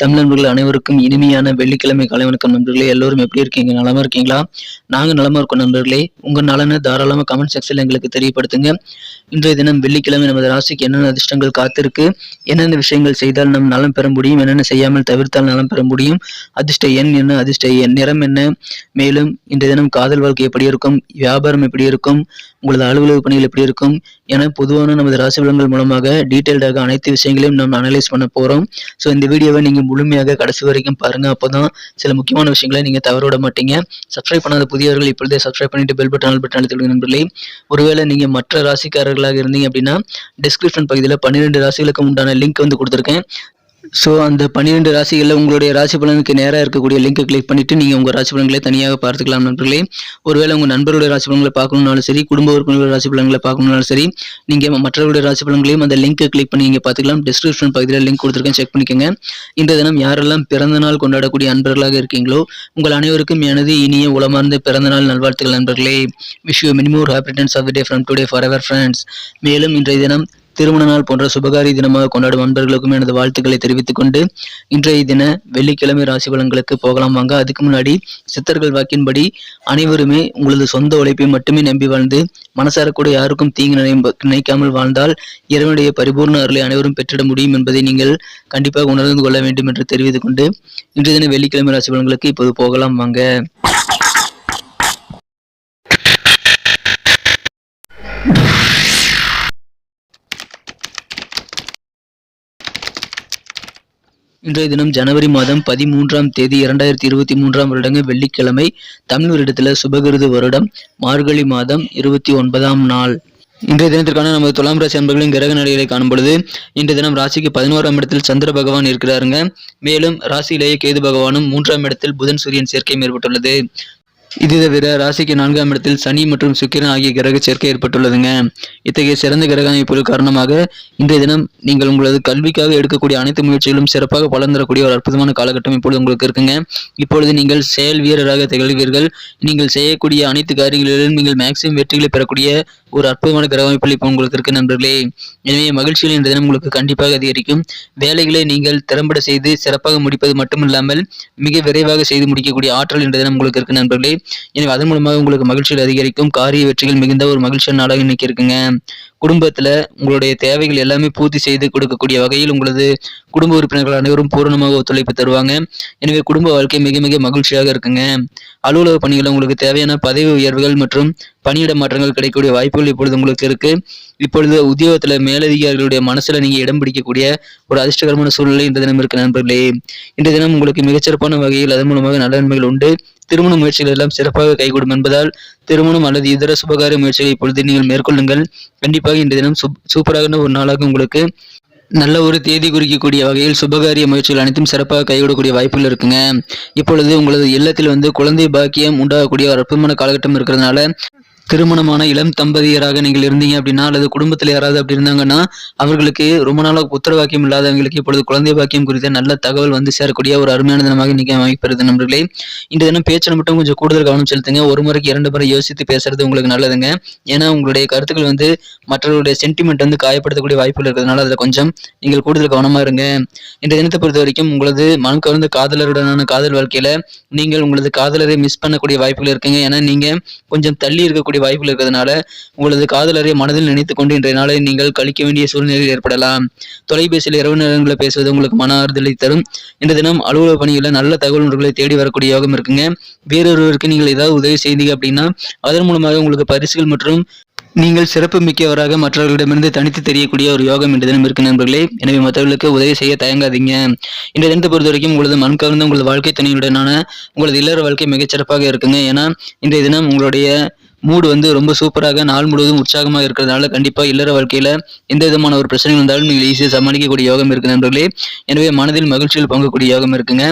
தமிழ் நண்பர்கள் அனைவருக்கும் இனிமையான வெள்ளிக்கிழமை காலை வணக்கம் நண்பர்களே. எல்லோரும் எப்படி இருக்கீங்க? நலமா இருக்கீங்களா? நாங்க நலமா இருக்கோம் நண்பர்களே. உங்க நலனை தாராளமா கமெண்ட் செக்ஷன்ல எங்களுக்கு தெரியப்படுத்துங்க. இன்றைய தினம் வெள்ளிக்கிழமை நமது ராசிக்கு என்னென்ன அதிர்ஷ்டங்கள் காத்திருக்கு? என்னென்ன விஷயங்கள் செய்தால் நம் நலம் பெற முடியும்? என்னென்ன செய்யாமல் தவிர்த்தால் நலம் பெற முடியும்? அதிர்ஷ்ட எண் என்ன? அதிர்ஷ்ட எண் நிறம் என்ன? மேலும் இன்றைய தினம் காதல் வாழ்க்கை எப்படி இருக்கும்? வியாபாரம் எப்படி இருக்கும்? உங்களது அலுவலக பணிகள் எப்படி இருக்கும்? என பொதுவான நமது ராசி விலங்குகள் மூலமாக டீட்டெயில்டாக அனைத்து விஷயங்களையும் நம்ம அனலைஸ் பண்ண போறோம். ஸோ இந்த வீடியோவை நீங்க முழுமையாக கடைசி வரைக்கும் பாருங்க. அப்போதான் சில முக்கியமான விஷயங்களை நீங்க தவற விட மாட்டீங்க. சப்ஸ்கிரைப் பண்ணாத புதியவர்கள் இப்பொழுதே சப்ஸ்கிரைப் பண்ணிட்டு பெல் பட்டன் பட்டன் அழுத்தி நண்பர்களே. ஒருவேளை நீங்க மற்ற ராசிக்காரர்களாக இருந்தீங்க அப்படின்னா டிஸ்கிரிப்ஷன் பகுதியில் பன்னிரெண்டு ராசிகளுக்கு உண்டான லிங்க் வந்து கொடுத்துருக்கேன். ஸோ அந்த பன்னிரெண்டு ராசிகளில் உங்களுடைய ராசி பலனுக்கு நேராக இருக்கக்கூடிய லிங்கை கிளிக் பண்ணிட்டு நீங்கள் உங்கள் ராசி பலன்களை தனியாக பார்த்துக்கலாம் நண்பர்களே. ஒருவேளை உங்கள் நண்பருடைய ராசி பலன்களை பார்க்கணும்னாலும் சரி குடும்ப உறுப்பினர்களுடைய ராசி பலன்களை பார்க்கணும்னாலும் சரி நீங்கள் மற்றவருடைய ராசி பலன்களையும் அந்த லிங்க்கை கிளிக் பண்ணி நீங்கள் பார்த்துக்கலாம். டிஸ்கிரிப்ஷன் பகுதியில் லிங்க் கொடுத்துருக்கேன் செக் பண்ணிக்கோங்க. இந்த தினம் யாரெல்லாம் பிறந்த நாள் கொண்டாடக்கூடிய அன்பர்களாக இருக்கீங்களோ உங்கள் அனைவருக்கும் எனது இனிய உளமார்ந்த பிறந்த நாள் நல்வாழ்த்துக்கள் நண்பர்களே. Wish you many more happy returns of the day from today forever friends மேலும் இன்றைய தினம் திருமண நாள் போன்ற சுபகாரி தினமாக கொண்டாடும் அன்பர்களுக்கும் எனது வாழ்த்துக்களை தெரிவித்துக் கொண்டு இன்றைய தின வெள்ளிக்கிழமை ராசி பலன்களுக்கு போகலாம். வாங்க அதுக்கு முன்னாடி சித்தர்கள் வாக்கின்படி அனைவருமே உங்களது சொந்த உழைப்பை மட்டுமே நம்பி வாழ்ந்து மனசார கூட யாருக்கும் தீங்கு நினை- நினைக்காமல் வாழ்ந்தால் இறைவனுடைய பரிபூர்ண அருளை அனைவரும் பெற்றிட முடியும் என்பதை நீங்கள் கண்டிப்பாக உணர்ந்து கொள்ள வேண்டும் என்று தெரிவித்துக் கொண்டு இன்றைய தின வெள்ளிக்கிழமை ராசி பலன்களுக்கு இப்போது போகலாம். வாங்க. இன்றைய தினம் ஜனவரி மாதம் பதிமூன்றாம் தேதி இரண்டாயிரத்தி இருபத்தி மூன்றாம் வருடங்க வெள்ளிக்கிழமை தமிழ் வருடத்துல சுபகிருது வருடம் மார்கழி மாதம் இருபத்தி ஒன்பதாம் நாள். இன்றைய தினத்திற்கான நமது துலாம் ராசி அன்பர்களின் கிரக நிலைகளை காணும் பொழுது இன்றைய தினம் ராசிக்கு பதினோராம் இடத்தில் சந்திர பகவான் இருக்கிறாருங்க. மேலும் ராசியிலேயே கேது பகவானும் மூன்றாம் இடத்தில் புதன் சூரியன் சேர்க்கை ஏற்பட்டுள்ளது. இது தவிர ராசிக்கு நான்காம் இடத்தில் சனி மற்றும் சுக்கிரன் ஆகிய கிரக சேர்க்கை ஏற்பட்டுள்ளதுங்க. இத்தகைய சிறந்த கிரக அமைப்புகள் காரணமாக இன்றைய தினம் நீங்கள் உங்களது கல்விக்காக எடுக்கக்கூடிய அனைத்து முயற்சிகளும் சிறப்பாக பலன் தரக்கூடிய ஒரு அற்புதமான காலகட்டம் இப்பொழுது உங்களுக்கு இருக்குங்க. இப்பொழுது நீங்கள் செயல் வீரராக திகழ்வீர்கள். நீங்கள் செய்யக்கூடிய அனைத்து காரியங்களிலும் நீங்கள் மேக்சிமம் வெற்றிகளை பெறக்கூடிய ஒரு அற்புதமான கிரக அமைப்புகள் இப்போ உங்களுக்கு இருக்கு நண்பர்களே. எனவே மகிழ்ச்சிகள் இன்றைய தினம் உங்களுக்கு கண்டிப்பாக அதிகரிக்கும். வேலைகளை நீங்கள் திறம்பட செய்து சிறப்பாக முடிப்பது மட்டுமில்லாமல் மிக விரைவாக செய்து முடிக்கக்கூடிய ஆற்றல் இன்றைய தினம் உங்களுக்கு இருக்கு நண்பர்களே. எனவே அதன் மூலமாக உங்களுக்கு மகிழ்ச்சிகள் அதிகரிக்கும். காரிய வெற்றிகள் மிகுந்த ஒரு மகிழ்ச்சியான நாளாக இன்னைக்கு இருக்குங்க. குடும்பத்தில் உங்களுடைய தேவைகள் எல்லாமே பூர்த்தி செய்து கொடுக்கக்கூடிய வகையில் உங்களது குடும்ப உறுப்பினர்கள் அனைவரும் பூரணமாக ஒத்துழைப்பு தருவாங்க. எனவே குடும்ப வாழ்க்கை மிக மிக மகிழ்ச்சியாக இருக்குங்க. அலுவலக பணிகளில் உங்களுக்கு தேவையான பதவி உயர்வுகள் மற்றும் பணியிட மாற்றங்கள் கிடைக்கக்கூடிய வாய்ப்புகள் இப்பொழுது உங்களுக்கு இருக்கு. இப்பொழுது உத்தியோகத்துல மேலதிகாரிகளுடைய மனசுல நீங்க இடம் பிடிக்கக்கூடிய ஒரு அதிர்ஷ்டகரமான சூழ்நிலை இன்றைய தினம் இருக்கு நண்பர்களே. இன்றைய தினம் உங்களுக்கு மிகச்சிறப்பான வகையில் அதன் மூலமாக நல்ல நன்மைகள் உண்டு. திருமண முயற்சிகள் எல்லாம் சிறப்பாக கைகூடும் என்பதால் திருமணம் அல்லது இதர சுபகாரிய முயற்சிகளை இப்பொழுது நீங்கள் மேற்கொள்ளுங்கள். கண்டிப்பாக இன்றைய தினம் சூப்- சூப்பரான ஒரு நாளாக உங்களுக்கு நல்ல ஒரு தேதி குறிக்கக்கூடிய வகையில் சுபகாரிய முயற்சிகள் அனைத்தும் சிறப்பாக கைவிடக்கூடிய வாய்ப்புகள் இருக்குங்க. இப்பொழுது உங்களது இல்லத்தில் வந்து குழந்தை பாக்கியம் உண்டாகக்கூடிய ஒரு அற்புதமான காலகட்டம் இருக்கிறதுனால திருமணமான இளம் தம்பதியராக நீங்கள் இருந்தீங்க அப்படின்னா அல்லது குடும்பத்தில் யாராவது அப்படி இருந்தாங்கன்னா அவர்களுக்கு ரொம்ப நாளாக புத்திர வாக்கியம் இல்லாதவங்களுக்கு இப்பொழுது குழந்தை பாக்கியம் குறித்த நல்ல தகவல் வந்து சேரக்கூடிய ஒரு அருமையான தினமாக இன்னைக்கு அமைப்பெறுது நண்பர்களே. இந்த தினம் பேச்சில் மட்டும் கொஞ்சம் கூடுதல் கவனம் செலுத்துங்க. ஒரு முறைக்கு இரண்டு முறை யோசித்து பேசுறது உங்களுக்கு நல்லதுங்க. ஏன்னா உங்களுடைய கருத்துக்கள் வந்து மற்றவர்களுடைய சென்டிமெண்ட் வந்து காயப்படுத்தக்கூடிய வாய்ப்புகள் இருக்கிறதுனால அதில் கொஞ்சம் நீங்கள் கூடுதல் கவனமா இருங்க. இந்த தினத்தை பொறுத்த வரைக்கும் உங்களது மனம் கவர்ந்த காதலருடனான காதல் வாழ்க்கையில நீங்கள் உங்களது காதலரை மிஸ் பண்ணக்கூடிய வாய்ப்புகள் இருக்குங்க. ஏன்னா நீங்க கொஞ்சம் தள்ளி இருக்கக்கூடிய வாய்ப்புகள் இருக்கிறதுனால உங்களது காதலரை மனதில் நினைத்துக் கொண்டு இன்றைய நாளை நீங்கள் கழிக்க வேண்டிய சூழ்நிலைகள் ஏற்படலாம். தொலைபேசியில் இரவு நேரங்களில் பேசுவது உங்களுக்கு மன ஆறுதலை தரும். இந்த தினம் அலுவலக பணிகளில் நல்ல தகவல் ஒன்றுகளை தேடி வரக்கூடிய யோகம் இருக்குங்க. வேறொருவருக்கு நீங்கள் ஏதாவது உதவி செய்தீங்க அப்படின்னா அதன் மூலமாக உங்களுக்கு பரிசுகள் மற்றும் நீங்கள் சிறப்பு மிக்கவராக மற்றவர்களிடமிருந்து தனித்து தெரியக்கூடிய ஒரு யோகம் என்ற தினம் இருக்கு நண்பர்களே. எனவே மற்றவர்களுக்கு உதவி செய்ய தயங்காதீங்க. இந்த தினத்தை பொறுத்த வரைக்கும் உங்களது மண் கவர்ந்த உங்களது வாழ்க்கை துணையுடனான உங்களது இல்லற வாழ்க்கை மிகச்சிறப்பாக இருக்குங்க. ஏன்னா இன்றைய தினம் உங்களுடைய மூடு வந்து ரொம்ப சூப்பராக நாள் முழுவதும் உற்சாகமாக இருக்கிறதுனால கண்டிப்பா இல்லற வாழ்க்கையில எந்த விதமான ஒரு பிரச்சனை வந்தாலும் நீங்கள் ஈஸியாக சமாளிக்கக்கூடிய யோகம் இருக்குது நண்பர்களே. எனவே மனதில் மகிழ்ச்சியில் பங்கக்கூடிய யோகம் இருக்குங்க.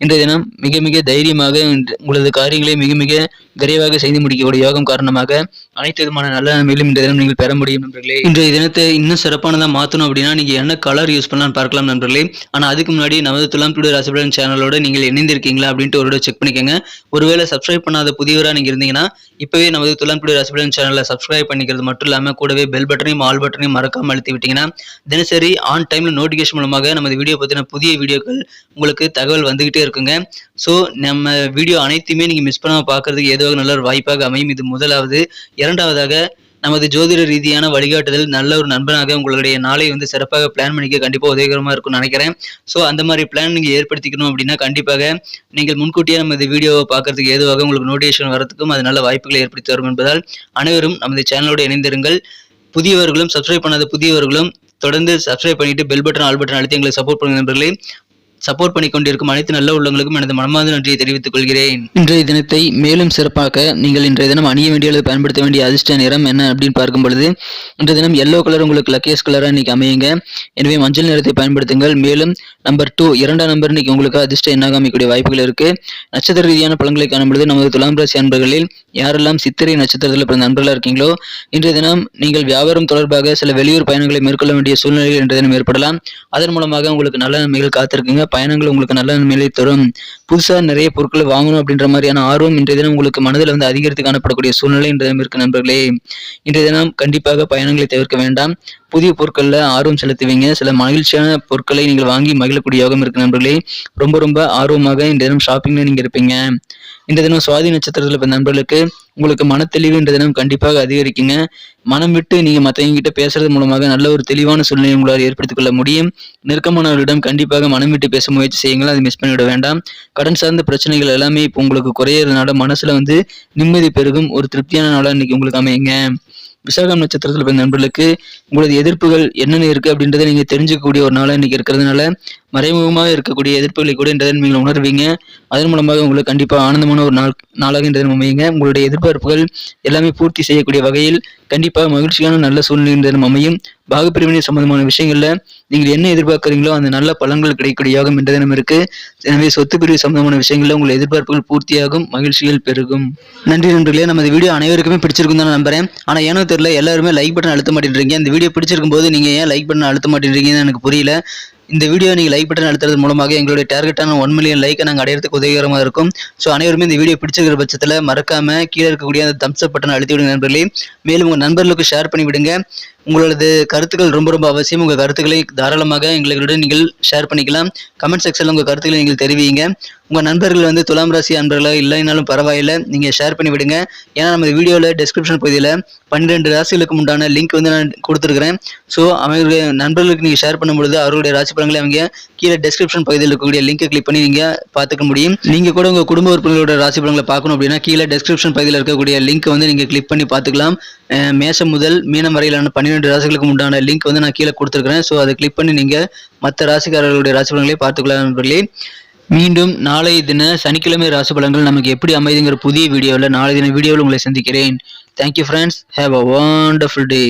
இன்றைய தினம் மிக மிக தைரியமாக உங்களது காரியங்களை மிக மிக விரைவாக செய்து முடிக்கக்கூடிய யோகம் காரணமாக அனைத்து விதமான நல்ல நன்மைகளும் இன்றைய தினம் நீங்கள் பெற முடியும் நண்பர்களே. இன்றைய தினத்தை இன்னும் சிறப்பானதாக மாற்றணும் அப்படின்னா நீங்க என்ன கலர் யூஸ் பண்ணலாம் பார்க்கலாம் நண்பர்களே. ஆனால் அதுக்கு முன்னாடி நமது துலாம் டுடே ராசிபலன் சேனலோட நீங்கள் இணைந்திருக்கீங்களா அப்படின்ட்டு ஒரு செக் பண்ணிக்கோங்க. ஒருவேளை சப்ஸ்கிரைப் பண்ணாத புதியவராக நீங்க இருந்தீங்கன்னா இப்போவே நமது துலாம் டுடே ராசிபலன் சேனலை சப்ஸ்கிரைப் பண்ணிக்கிறது மட்டும் இல்லாமல் கூடவே பெல் பட்டனையும் ஆல் பட்டனையும் மறக்காம அழுத்தி விட்டீங்கன்னா தினசரி ஆன் டைம்ல நோட்டிஃபிகேஷன் மூலமாக நமது வீடியோ பத்தின புதிய வீடியோக்கள் உங்களுக்கு தகவல் வந்துகிட்டே இருக்குங்க. ஸோ நம்ம வீடியோ அனைத்தையுமே நீங்க மிஸ் பண்ணாம பார்க்கறதுக்கு ஏதோ நல்ல ஒரு வாய்ப்பாக அமையும். இது முதலாவது. இரண்டாவதாக நமது ஜோதிட ரீதியான வழிகாட்டுதல் நல்ல ஒரு நண்பனாக உங்களுடைய நாளை வந்து சிறப்பாக பிளான் பண்ணிக்க கண்டிப்பாக உதவிகரமாக இருக்கும்னு நினைக்கிறேன். ஸோ அந்த மாதிரி பிளான் நீங்கள் ஏற்படுத்திக்கணும் அப்படின்னா கண்டிப்பாக நீங்கள் முன்கூட்டியே நமது வீடியோவை பார்க்கறதுக்கு ஏதுவாக உங்களுக்கு நோட்டிஃபிகேஷன் வரதுக்கும் அது நல்ல வாய்ப்புகளை ஏற்படுத்தி வரும் என்பதால் அனைவரும் நமது சேனலோடு இணைந்திருங்கள். புதியவர்களும் சப்ஸ்கிரைப் பண்ணாத புதியவர்களும் தொடர்ந்து சப்ஸ்கிரைப் பண்ணிட்டு பெல் பட்டன் ஆல் பட்டன் அழுத்தி எங்களை சப்போர்ட் பண்ணுங்க நண்பர்களே. சப்போர்ட் பண்ணி கொண்டிருக்கும் அனைத்து நல்ல உள்ளங்களுக்கும் எனது மனமார்ந்த நன்றியை தெரிவித்துக் கொள்கிறேன். இன்றைய தினத்தை மேலும் சிறப்பாக நீங்கள் இன்றைய தினம் அணிய வேண்டிய அல்லது பயன்படுத்த வேண்டிய அதிர்ஷ்ட நிறம் என்ன அப்படின்னு பார்க்கும் பொழுது இன்றைய தினம் எல்லோ கலர் உங்களுக்கு லக்கேஸ் கலராக இன்னைக்கு அமையுங்க. எனவே மஞ்சள் நிறத்தை பயன்படுத்துங்கள். மேலும் நம்பர் டூ இரண்டாம் நம்பர் இன்னைக்கு உங்களுக்கு அதிர்ஷ்ட எண்ணாக அமைக்கக்கூடிய வாய்ப்புகள் இருக்கு. நட்சத்திர ரீதியான பலன்களை காணும் பொழுது நமது துலாம் ராசி அன்பர்களில் யாரெல்லாம் சித்திரை நட்சத்திரத்தில் பிறந்த நண்பர்களாக இருக்கீங்களோ இன்றைய தினம் நீங்கள் வியாபாரம் தொடர்பாக சில வெளியூர் பயணங்களை மேற்கொள்ள வேண்டிய சூழ்நிலைகள் இன்றைய தினம் ஏற்படலாம். அதன் மூலமாக உங்களுக்கு நல்ல நன்மைகள் காத்திருக்குங்க. பயணங்கள் உங்களுக்கு நல்ல நன்மைகளை தரும். புதுசாக நிறைய பொருட்களை வாங்கணும் அப்படின்ற மாதிரியான ஆர்வம் இன்றைய தினம் உங்களுக்கு மனதில் வந்து அதிகரித்து காணப்படக்கூடிய சூழ்நிலை இன்றைய தினம் இருக்கு நண்பர்களே. இன்றைய தினம் கண்டிப்பாக பயணங்களை தவிர்க்க வேண்டாம். புதிய பொருட்களில் ஆர்வம் செலுத்துவீங்க. சில மகிழ்ச்சியான பொருட்களை நீங்கள் வாங்கி மகிழக்கூடிய யோகம் இருக்கு நண்பர்களே. ரொம்ப ரொம்ப ஆர்வமாக இந்த தினம் ஷாப்பிங்கில் நீங்கள் இருப்பீங்க. இந்த தினம் சுவாதி நட்சத்திரத்தில் பிறந்த நண்பர்களுக்கு உங்களுக்கு மனத்தெளிவு இந்த தினம் கண்டிப்பாக அதிகரிக்குங்க. மனம் விட்டு நீங்கள் மற்றவங்க கிட்ட பேசுறது மூலமாக நல்ல ஒரு தெளிவான சூழ்நிலை உங்களால் ஏற்படுத்திக் கொள்ள முடியும். நெருக்கமானவர்களிடம் கண்டிப்பாக மனம் விட்டு பேச முயற்சி செய்யுங்கள். அதை மிஸ் பண்ணிவிட வேண்டாம். கடன் சார்ந்த பிரச்சனைகள் எல்லாமே இப்போ உங்களுக்கு குறையிறதுனால மனசுல வந்து நிம்மதி பெருகும். ஒரு திருப்தியான நாளாக இன்னைக்கு உங்களுக்கு அமையுங்க. விசாகம் நட்சத்திரத்தில் பிறந்த நண்பர்களுக்கு உங்களது எதிர்ப்புகள் என்னென்ன இருக்குது அப்படின்றத நீங்கள் தெரிஞ்சுக்கக்கூடிய ஒரு நாளாக இன்றைக்கி இருக்கிறதுனால மறைமுகமாக இருக்கக்கூடிய எதிர்ப்புகளை கூட என்றதை நீங்கள் உணர்வீங்க. அதன் மூலமாக உங்களுக்கு கண்டிப்பாக ஆனந்தமான ஒரு நாள் நாளாக இன்றதை அமையுங்க. உங்களுடைய எதிர்பார்ப்புகள் எல்லாமே பூர்த்தி செய்யக்கூடிய வகையில் கண்டிப்பாக மகிழ்ச்சியான நல்ல சூழ்நிலை இன்றதும் அமையும். பாகப்பிரிவினை சம்பந்தமான விஷயங்களில் நீங்கள் என்ன எதிர்பார்க்குறீங்களோ அந்த நல்ல பலன்கள் கிடைக்கக்கூடிய யோகம் என்ற தினம் இருக்கு. எனவே சொத்து பிரிவு சம்பந்தமான விஷயங்களில் உங்கள் எதிர்பார்ப்புகள் பூர்த்தியாகும் மகிழ்ச்சிகள் பெருகும். நன்றி நண்பர்களே நமது வீடியோ அனைவருக்குமே பிடிச்சிருக்கும் தான் நம்புறேன். ஆனால் ஏனோ தெரியல எல்லாருமே லைக் பட்டன் அழுத்த மாட்டேன்றீங்க. இந்த வீடியோ பிடிச்சிருக்கும் போது நீங்கள் ஏன் லைக் பட்டன் அழுத்த மாட்டேன்றீங்கன்னு எனக்கு புரியல. இந்த வீடியோ நீங்கள் லைக் பட்டன் அழுத்துறது மூலமாக எங்களுடைய டார்கெட்டான ஒன் மில்லியன் லைக்கை நாங்கள் அடையிறதுக்கு உதவிகரமாக இருக்கும். ஸோ அனைவருமே இந்த வீடியோ பிடிச்சிருக்கிற பட்சத்தில் மறக்காமல் கீழே இருக்கக்கூடிய அந்த தம்ஸ் அப் பட்டன் அழுத்தி விடுங்க நண்பர்களே. மேலும் உங்கள் நண்பர்களுக்கு ஷேர் பண்ணி விடுங்க. உங்களது கருத்துக்கள் ரொம்ப ரொம்ப அவசியம். உங்கள் கருத்துக்களை தாராளமாக எங்களுடன் நீங்கள் ஷேர் பண்ணிக்கலாம். கமெண்ட் செக்ஷனில் உங்கள் கருத்துக்களை நீங்கள் தெரிவிங்க. உங்கள் நண்பர்கள் வந்து துலாம் ராசி அன்பர்களாக இல்லைனாலும் பரவாயில்லை. நீங்கள் ஷேர் பண்ணி விடுங்க. ஏன்னா நம்ம வீடியோவில் டெஸ்கிரிப்ஷன் பகுதியில் பன்னிரெண்டு ராசிகளுக்கு உண்டான லிங்க் வந்து நான் கொடுத்துருக்குறேன். ஸோ அவங்களுடைய நண்பர்களுக்கு நீங்கள் ஷேர் பண்ணும்பொழுது அவர்களுடைய ராசி பலன்களை அவங்க கீழே டெஸ்கிரிப்ஷன் பகுதியில் இருக்கக்கூடிய லிங்கை கிளிக் பண்ணி நீங்கள் பார்த்துக்க முடியும். நீங்கள் கூட உங்கள் குடும்ப உறுப்பினர்களோட ராசி படங்களை பார்க்கணும் அப்படின்னா கீழே டெஸ்கிரிப்ஷன் பகுதியில் இருக்கக்கூடிய லிங்க் வந்து நீங்கள் கிளிக் பண்ணி பார்த்துக்கலாம். மேசம் மேஷம் முதல் மீனம் வரையிலான பன்னிரெண்டு ராசிகளுக்கு உண்டான லிங்க் வந்து நான் கீழே கொடுத்துருக்கிறேன். ஸோ அதை கிளிக் பண்ணி நீங்கள் மற்ற ராசிக்காரர்களுடைய ராசி படங்களையும் பார்த்துக்கலாம் நண்பர்களே. மீண்டும் நாளை தின சனிக்கிழமை ராசி பலன்கள் நமக்கு எப்படி அமைதுங்கிற புதிய வீடியோவில் நாளை தின வீடியோவில் உங்களை சந்திக்கிறேன். Thank you friends have a wonderful day